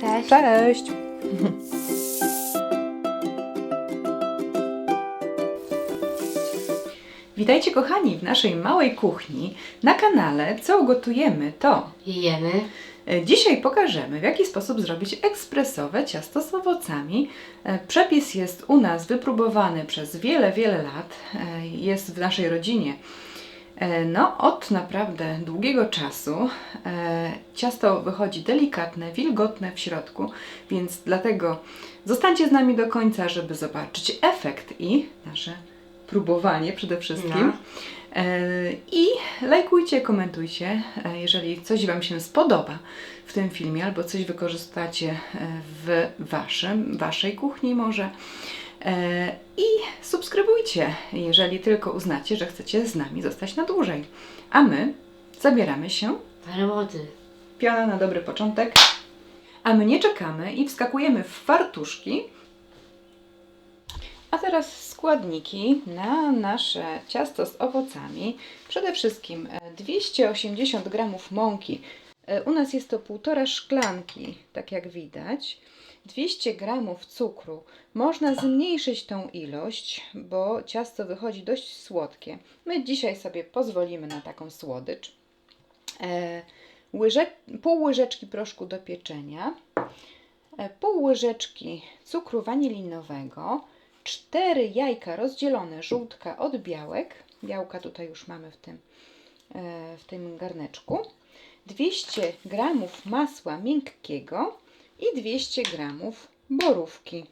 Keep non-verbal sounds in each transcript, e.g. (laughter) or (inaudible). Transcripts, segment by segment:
Cześć. Cześć! (laughs) Witajcie kochani w naszej małej kuchni na kanale Co ugotujemy to. Jemy. E, Dzisiaj pokażemy w jaki sposób zrobić ekspresowe ciasto z owocami. E, Przepis jest u nas wypróbowany przez wiele, wiele lat. E, Jest w naszej rodzinie. E, No, od naprawdę długiego czasu e, ciasto wychodzi delikatne, wilgotne w środku, więc dlatego zostańcie z nami do końca, żeby zobaczyć efekt i nasze próbowanie przede wszystkim. No. E, I lajkujcie, komentujcie, e, jeżeli coś Wam się spodoba w tym filmie, albo coś wykorzystacie e, w waszym, Waszej kuchni może. E, I subskrybujcie, jeżeli tylko uznacie, że chcecie z nami zostać na dłużej. A my zabieramy się Do roboty. Piona na dobry początek. A my nie czekamy i wskakujemy w fartuszki. A teraz składniki na nasze ciasto z owocami. Przede wszystkim e, 280 g mąki. E, U nas jest to półtora szklanki, tak jak widać. 200 g cukru. Można zmniejszyć tą ilość, bo ciasto wychodzi dość słodkie. My dzisiaj sobie pozwolimy na taką słodycz. E, łyże, pół łyżeczki proszku do pieczenia, e, pół łyżeczki cukru wanilinowego, cztery jajka rozdzielone żółtka od białek. Białka tutaj już mamy w tym, e, w tym garneczku. 200 gramów masła miękkiego i 200 gramów borówki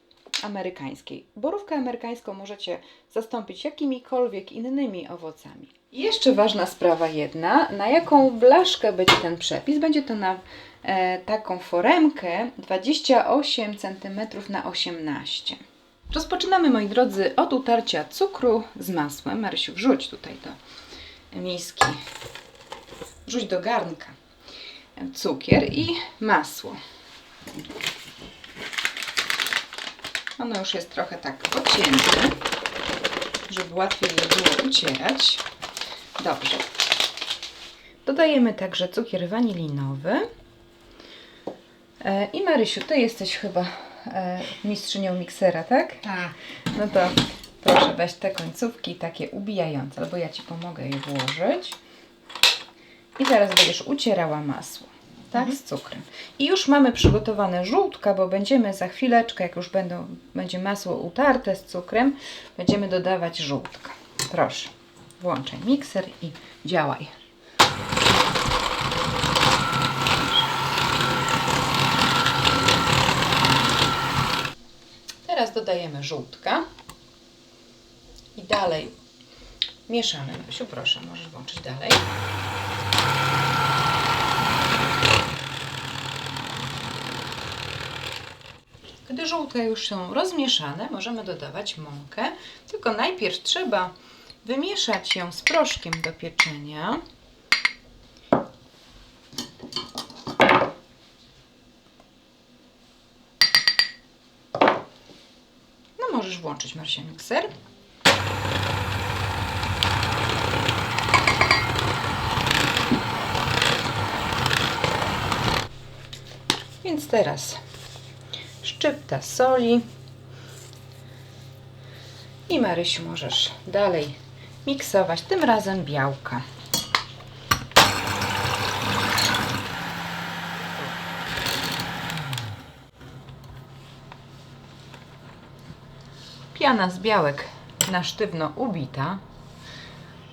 amerykańskiej. Borówkę amerykańską możecie zastąpić jakimikolwiek innymi owocami. Jeszcze ważna sprawa jedna, na jaką blaszkę będzie ten przepis? Będzie to na e, taką foremkę 28 cm na 18 Rozpoczynamy, moi drodzy, od utarcia cukru z masłem. Marysiu, wrzuć tutaj do miski, wrzuć do garnka cukier i masło. Ono już jest trochę tak pocięte, żeby łatwiej je było ucierać. Dobrze. Dodajemy także cukier wanilinowy. E, I Marysiu, ty jesteś chyba e, mistrzynią miksera, tak? Tak. No to proszę weź te końcówki takie ubijające, albo ja Ci pomogę je włożyć. I teraz będziesz ucierała masło, tak, z cukrem. I już mamy przygotowane żółtka, bo będziemy za chwileczkę, jak już będą, będzie masło utarte z cukrem, będziemy dodawać żółtka. Proszę, włączaj mikser i działaj. Teraz dodajemy żółtka i dalej mieszamy. Marysiu, proszę, możesz włączyć dalej. Gdy żółtka już są rozmieszane, możemy dodawać mąkę. Tylko najpierw trzeba wymieszać ją z proszkiem do pieczenia. No możesz włączyć Marsia mikser. Więc teraz szczypta soli. I Marysiu możesz dalej miksować, tym razem białka. Piana z białek na sztywno ubita.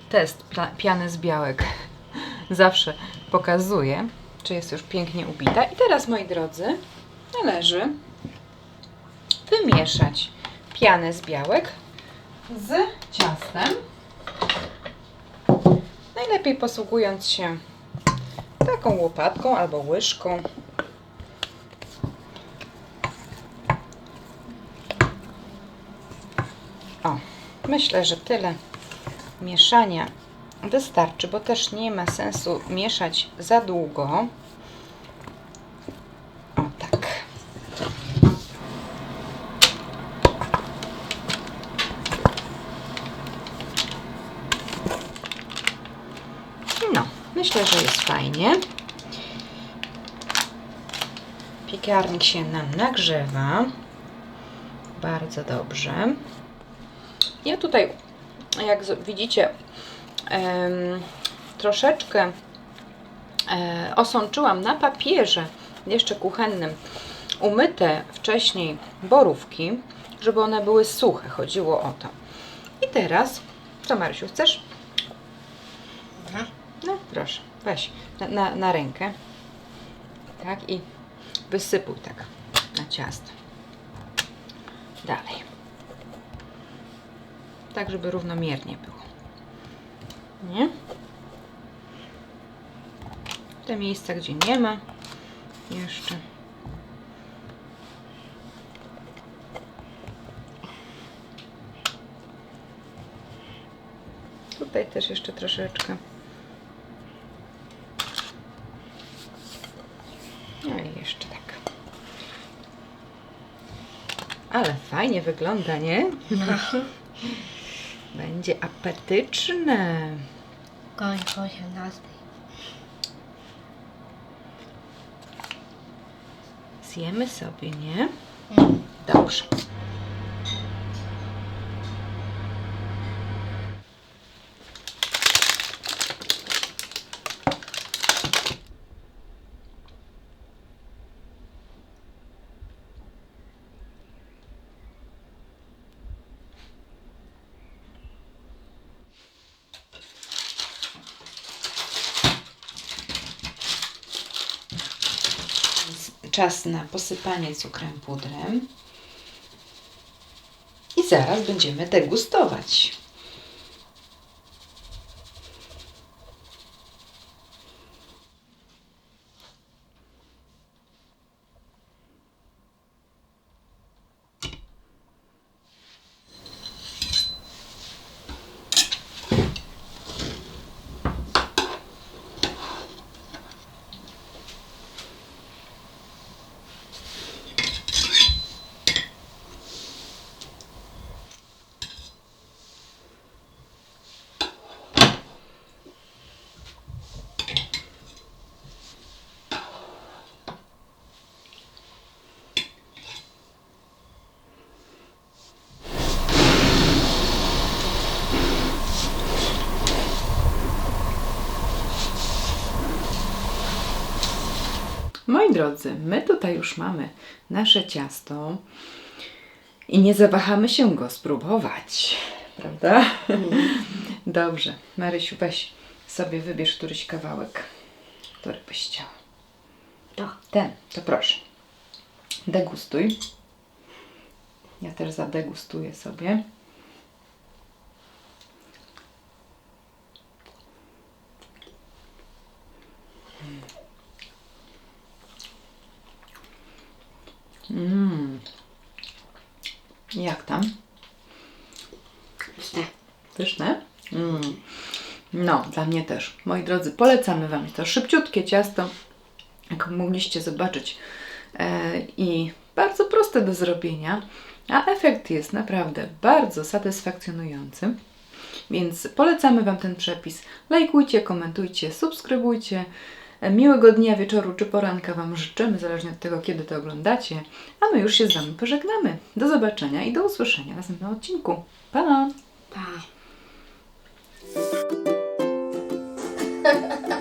Test piany z białek (laughs) zawsze pokazuje, czy jest już pięknie ubita. I teraz, moi drodzy, należy wymieszać pianę z białek z ciastem. Najlepiej posługując się taką łopatką albo łyżką. O, myślę, że tyle mieszania wystarczy, bo też nie ma sensu mieszać za długo. O tak. No, myślę, że jest fajnie. Piekarnik się nam nagrzewa. Bardzo dobrze. Ja tutaj, jak widzicie, troszeczkę e, osączyłam na papierze jeszcze kuchennym umyte wcześniej borówki, żeby one były suche. Chodziło o to. I teraz, co Marysiu, chcesz? No proszę, weź na, na, na rękę. Tak i wysypuj tak na ciasto. Dalej. Tak, żeby równomiernie było. Nie? Te miejsca, gdzie nie ma jeszcze. Tutaj też jeszcze troszeczkę. No i jeszcze tak. Ale fajnie wygląda, nie? (laughs) Będzie apetyczne. Kończ 18. Zjemy sobie, nie? Mm. Dobrze. Czas na posypanie cukrem pudrem. I zaraz będziemy degustować. Moi drodzy, my tutaj już mamy nasze ciasto i nie zawahamy się go spróbować, prawda? Dobrze, Marysiu, weź sobie wybierz któryś kawałek, który byś chciała. To. Ten, to proszę. Degustuj. Ja też zadegustuję sobie. Jak tam? Pyszne. Pyszne? Mm. No, dla mnie też. Moi drodzy, polecamy Wam to szybciutkie ciasto, jak mogliście zobaczyć. E, I bardzo proste do zrobienia, a efekt jest naprawdę bardzo satysfakcjonujący. Więc polecamy Wam ten przepis. Lajkujcie, komentujcie, subskrybujcie. Miłego dnia, wieczoru czy poranka Wam życzymy, zależnie od tego, kiedy to oglądacie. A my już się z Wami pożegnamy. Do zobaczenia i do usłyszenia w następnym odcinku. Pa! Pa! (laughs)